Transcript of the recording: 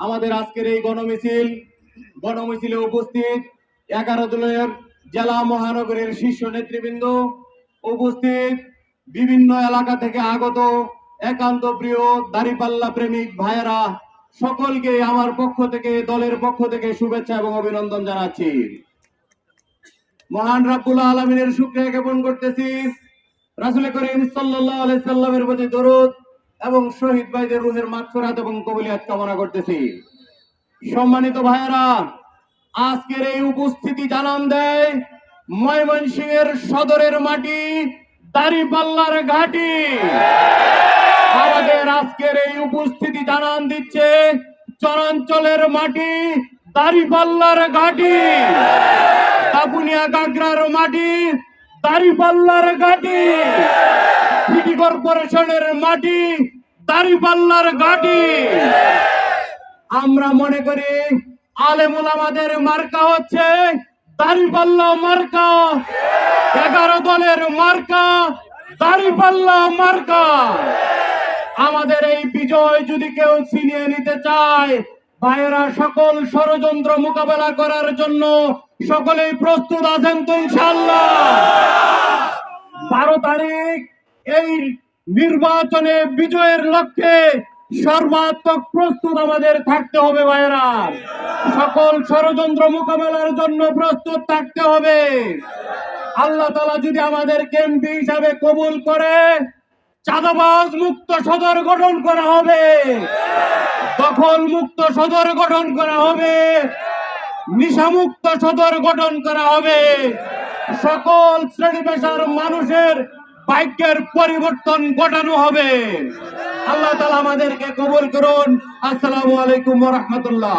আমাদের আজকের এই গণমিছিল, গণমিছিলে উপস্থিত এগারো দলের জেলা মহানগরের শীর্ষ নেতৃবৃন্দ, উপস্থিত বিভিন্ন এলাকা থেকে আগত একান্ত প্রিয় দাড়িপাল্লা প্রেমিক ভাইয়েরা, সকলকে আমার পক্ষ থেকে, দলের পক্ষ থেকে শুভেচ্ছা এবং অভিনন্দন জানাচ্ছি। মহান রাব্বুল আলমিনের শুক্রিয়া জ্ঞাপন করতেছি। রাসুল করিম সাল্লাল্লাহু আলাইহি সাল্লামের প্রতি দরুদ। এবং শহীদ ভাইদের রুহের মাগফিরাত এবং কবুলিয়াত কামনা করতেছি। সম্মানিত ভাইয়েরা, আজকের এই উপস্থিতি জানান দেয় ময়মনসিংহের সদরের মাটি দাড়িপাল্লার ঘাটি। আমাদের আজকের এই উপস্থিতি জানান দিচ্ছে চরাঞ্চলের মাটি দাড়িপাল্লার ঘাটি। কাপুনিয়া গাগরার মাটি দাড়িপাল্লার ঘাটি। সিটি কর্পোরেশনের মাটি দাড়িপাল্লার ঘাটি। আমরা মনে করি আলেমুল আমাদের মার্কা হচ্ছে দাড়িপাল্লা মার্কা। এগারো দলের মার্কা, দাড়িপাল্লা মার্কা। আমাদের এই বিজয় যদি কেউ ছিনিয়ে নিতে চায়, ভাইয়েরা, সকল ষড়যন্ত্র মোকাবেলা করার জন্য সকলেই প্রস্তুত আছেন তো ইনশাল্লাহ বারো তারিখ, এই নির্বাচনে বিজয়ের লক্ষ্যে সর্বাত্মক প্রস্তুত আমাদের থাকতে হবে, ভাইয়েরা। সকল ষড়যন্ত্র মোকাবেলার জন্য প্রস্তুত থাকতে হবে। আল্লাহ তালা যদি আমাদের এমপি হিসাবে কবুল করে, চাঁদাবাজ মুক্ত সদর গঠন করা হবে। দখল মুক্ত সদর গঠন করা হবে। নিশামুক্ত সদর গঠন করা হবে। সকল শ্রেণি পেশার মানুষের ভাগ্যের পরিবর্তন ঘটানো হবে। আল্লাহ তালা আমাদেরকে কবুল করুন। আসসালামু আলাইকুম রহমতুল্লাহ।